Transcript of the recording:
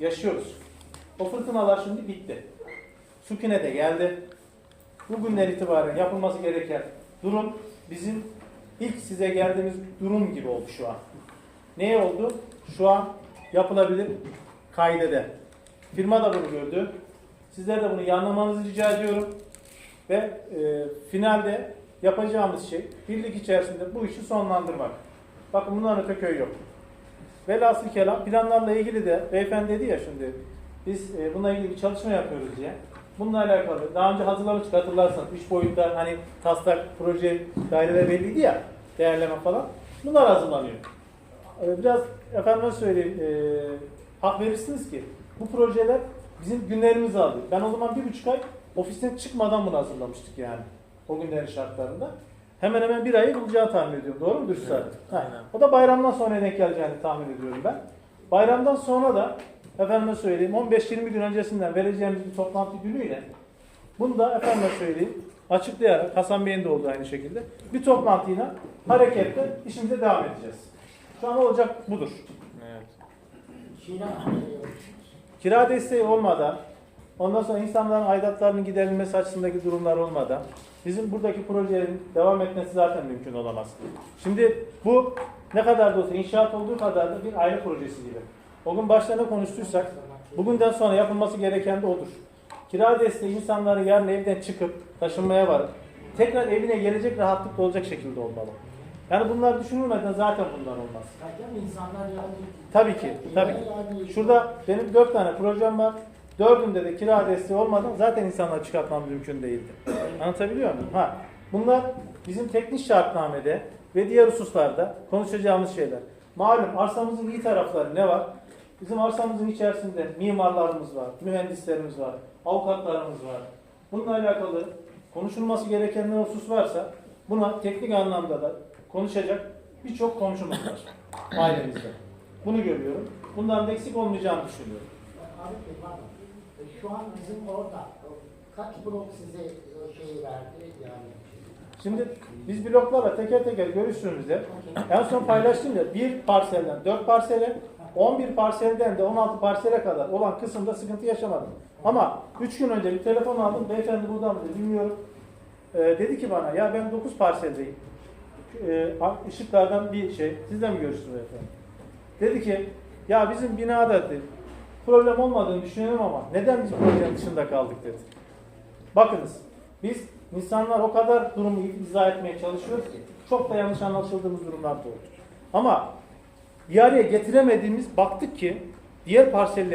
yaşıyoruz. O fırtınalar şimdi bitti. Sükune de geldi. Bugünden itibaren yapılması gereken durum bizim ilk size geldiğimiz durum gibi oldu şu an. Neye oldu? Şu an yapılabilir kaydede. Firma da bunu gördü. Sizler de bunu iyi rica ediyorum. Ve e, finalde yapacağımız şey birlik içerisinde bu işi sonlandırmak. Bakın bundan öte köy yok. Velhasıl kelam planlarla ilgili de beyefendi dedi ya şimdi biz e, bununla ilgili bir çalışma yapıyoruz diye. Bununla alakalı daha önce hazırlamıştık hatırlarsanız üç boyutta hani taslak proje daireler belliydi ya değerleme falan. Bunlar hazırlanıyor. E, biraz efendime söyleyeyim e, hak verirsiniz ki bu projeler bizim günlerimizi aldı. Ben o zaman bir buçuk ay ofisten çıkmadan bunu hazırlamıştık yani. O günlerin şartlarında. Hemen hemen bir ayı bulacağı tahmin ediyorum. Doğru mudur? Ha, aynen. O da bayramdan sonra denk geleceğini tahmin ediyorum ben. Bayramdan sonra da efendime söyleyeyim 15-20 gün öncesinden vereceğimiz bir toplantı günüyle bunu da efendime söyleyeyim açıklayarak Hasan Bey'in de olduğu aynı şekilde bir toplantıyla hareketle işimize devam edeceğiz. Şu an olacak budur. Evet. Kira Kira desteği olmadan, ondan sonra insanların aidatlarının giderilmesi açısındaki durumlar olmadan bizim buradaki projelerin devam etmesi zaten mümkün olamaz. Şimdi bu ne kadar da olsa inşaat olduğu kadar da bir aile projesi gibi. O gün başta ne konuştuysak bugünden sonra yapılması gereken de odur. Kira desteği insanların yarın evden çıkıp taşınmaya varıp tekrar evine gelecek rahatlıkla olacak şekilde olmalı. Yani bunlar düşünülmeden zaten bunlar olmaz. Tabii ki, tabii ki. Şurada benim dört tane projem var. Dördünde de kira desteği olmadan zaten insanları çıkartmam mümkün değildi. Anlatabiliyor muyum? Ha, bunlar bizim teknik şartnamede ve diğer hususlarda konuşacağımız şeyler. Malum arsamızın iyi tarafları ne var? Bizim arsamızın içerisinde mimarlarımız var, mühendislerimiz var, avukatlarımız var. Bununla alakalı konuşulması gereken ne husus varsa buna teknik anlamda da konuşacak birçok komşumuz var ailemizde. Bunu görüyorum. Bundan da eksik olmayacağını düşünüyorum. Abi Şu an bizim orada kaç blok size e, şeyi verdi yani? Şimdi biz bloklarla teker teker görüştüğümüzde en son paylaştım ya bir parselden 4 parsele 11 parselden de 16 parsele kadar olan kısımda sıkıntı yaşamadım. Ama 3 gün önce bir telefon aldım. Beyefendi buradan mı dedi, bilmiyorum. Ee, dedi ki bana ya ben 9 parseldeyim. Ee, ışıklardan bir şey. Sizle mi görüştünüz beyefendi? Dedi ki ya bizim binada dedi, problem olmadığını düşünüyorum ama neden biz projenin dışında kaldık dedi. Bakınız biz insanlar o kadar durumu izah etmeye çalışıyoruz ki çok da yanlış anlaşıldığımız durumlar da. Ama bir araya getiremediğimiz baktık ki diğer parseller